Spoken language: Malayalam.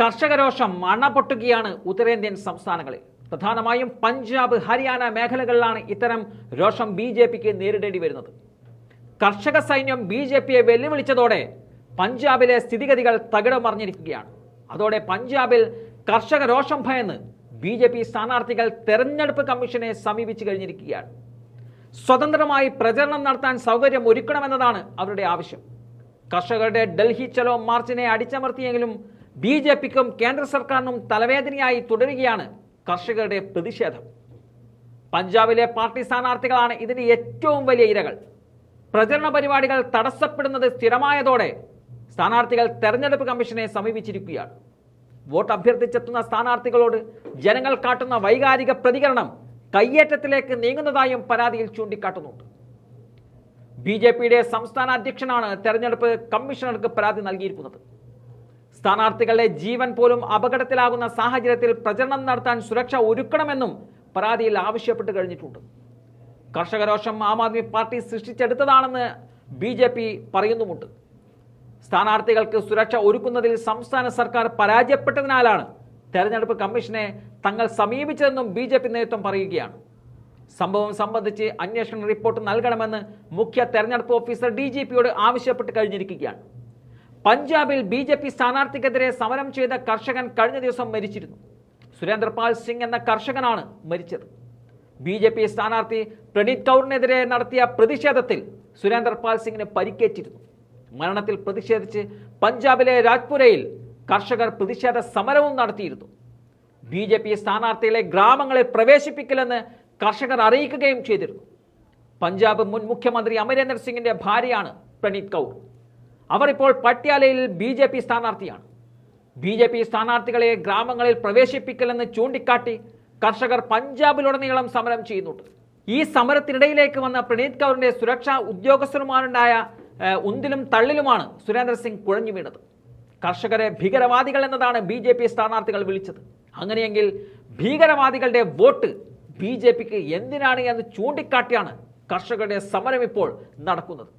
കർഷകരോഷം അണപൊട്ടുകയാണ് ഉത്തരേന്ത്യൻ സംസ്ഥാനങ്ങളിൽ. പ്രധാനമായും പഞ്ചാബ് ഹരിയാന മേഖലകളിലാണ് ഇത്തരം രോഷം ബി ജെ പിക്ക് നേരിടേണ്ടി വരുന്നത്. കർഷക സൈന്യം ബി ജെ പിയെ വെല്ലുവിളിച്ചതോടെ പഞ്ചാബിലെ സ്ഥിതിഗതികൾ തകിടം മറിഞ്ഞിരിക്കുകയാണ് അതോടെ പഞ്ചാബിൽ കർഷക രോഷം ഭയന്ന് ബി ജെ പി സ്ഥാനാർത്ഥികൾ തെരഞ്ഞെടുപ്പ് കമ്മീഷനെ സമീപിച്ചു കഴിഞ്ഞിരിക്കുകയാണ്. സ്വതന്ത്രമായി പ്രചരണം നടത്താൻ സൗകര്യം ഒരുക്കണമെന്നതാണ് അവരുടെ ആവശ്യം. കർഷകരുടെ ഡൽഹി ചലോ മാർച്ചിനെ അടിച്ചമർത്തിയെങ്കിലും ബി ജെ പിക്കും കേന്ദ്ര സർക്കാരിനും തലവേദനയായി തുടരുകയാണ് കർഷകരുടെ പ്രതിഷേധം. പഞ്ചാബിലെ പാർട്ടി സ്ഥാനാർത്ഥികളാണ് ഇതിന് ഏറ്റവും വലിയ ഇരകൾ. പ്രചരണ പരിപാടികൾ തടസ്സപ്പെടുന്നത് സ്ഥിരമായതോടെ സ്ഥാനാർത്ഥികൾ തെരഞ്ഞെടുപ്പ് കമ്മീഷനെ സമീപിച്ചിരിക്കുകയാണ്. വോട്ട് അഭ്യർത്ഥിച്ചെത്തുന്ന സ്ഥാനാർത്ഥികളോട് ജനങ്ങൾ കാട്ടുന്ന വൈകാരിക പ്രതികരണം കയ്യേറ്റത്തിലേക്ക് നീങ്ങുന്നതായും പരാതിയിൽ ചൂണ്ടിക്കാട്ടുന്നുണ്ട്. ബി ജെ പിയുടെ സംസ്ഥാന അധ്യക്ഷനാണ് തെരഞ്ഞെടുപ്പ് കമ്മീഷണർക്ക് പരാതി നൽകിയിരിക്കുന്നത്. സ്ഥാനാർത്ഥികളുടെ ജീവൻ പോലും അപകടത്തിലാകുന്ന സാഹചര്യത്തിൽ പ്രചരണം നടത്താൻ സുരക്ഷ ഒരുക്കണമെന്നും പരാതിയിൽ ആവശ്യപ്പെട്ട് കഴിഞ്ഞിട്ടുണ്ട്. കർഷകരോഷം ആം ആദ്മി പാർട്ടി സൃഷ്ടിച്ചെടുത്തതാണെന്ന് ബി ജെ പി പറയുന്നുമുണ്ട്. സ്ഥാനാർത്ഥികൾക്ക് സുരക്ഷ ഒരുക്കുന്നതിൽ സംസ്ഥാന സർക്കാർ പരാജയപ്പെട്ടതിനാലാണ് തെരഞ്ഞെടുപ്പ് കമ്മീഷനെ തങ്ങൾ സമീപിച്ചതെന്നും ബി ജെ പി നേതൃത്വം പറയുകയാണ്. സംഭവം സംബന്ധിച്ച് അന്വേഷണ റിപ്പോർട്ട് നൽകണമെന്ന് മുഖ്യ തെരഞ്ഞെടുപ്പ് ഓഫീസർ ഡി ജി പിയോട് ആവശ്യപ്പെട്ട് കഴിഞ്ഞിരിക്കുകയാണ്. പഞ്ചാബിൽ ബി ജെ പി സ്ഥാനാർത്ഥിക്കെതിരെ സമരം ചെയ്ത കർഷകൻ കഴിഞ്ഞ ദിവസം മരിച്ചിരുന്നു. സുരേന്ദ്രപാൽ സിംഗ് എന്ന കർഷകനാണ് മരിച്ചത്. ബി ജെ പി സ്ഥാനാർത്ഥി പ്രണീത് കൗറിനെതിരെ നടത്തിയ പ്രതിഷേധത്തിൽ സുരേന്ദ്രപാൽ സിംഗിന് പരിക്കേറ്റിരുന്നു. മരണത്തിൽ പ്രതിഷേധിച്ച് പഞ്ചാബിലെ രാജ്പുരയിൽ കർഷകർ പ്രതിഷേധ സമരവും നടത്തിയിരുന്നു. ബി ജെ പി സ്ഥാനാർത്ഥികളെ ഗ്രാമങ്ങളിൽ പ്രവേശിപ്പിക്കില്ലെന്ന് കർഷകർ അറിയിക്കുകയും ചെയ്തിരുന്നു. പഞ്ചാബ് മുൻ മുഖ്യമന്ത്രി അമരേന്ദർ സിംഗിന്റെ ഭാര്യയാണ് പ്രണീത് കൗർ. അവർ ഇപ്പോൾ പട്യാലയിൽ ബി ജെ പി സ്ഥാനാർത്ഥിയാണ്. ബി ജെ പി സ്ഥാനാർത്ഥികളെ ഗ്രാമങ്ങളിൽ പ്രവേശിപ്പിക്കലെന്ന് ചൂണ്ടിക്കാട്ടി കർഷകർ പഞ്ചാബിലുടനീളം സമരം ചെയ്യുന്നുണ്ട്. ഈ സമരത്തിനിടയിലേക്ക് വന്ന പ്രണീത് കൗറിന്റെ സുരക്ഷാ ഉദ്യോഗസ്ഥരുമാരുണ്ടായ ഉന്തിലും തള്ളിലുമാണ് സുരേന്ദ്ര സിംഗ് കുഴഞ്ഞു വീണത്. കർഷകരെ ഭീകരവാദികൾ എന്നതാണ് ബി ജെ പി സ്ഥാനാർത്ഥികൾ വിളിച്ചത്. അങ്ങനെയെങ്കിൽ ഭീകരവാദികളുടെ വോട്ട് ബി ജെ പിക്ക് എന്തിനാണ് എന്ന് ചൂണ്ടിക്കാട്ടിയാണ് കർഷകരുടെ സമരം ഇപ്പോൾ നടക്കുന്നത്.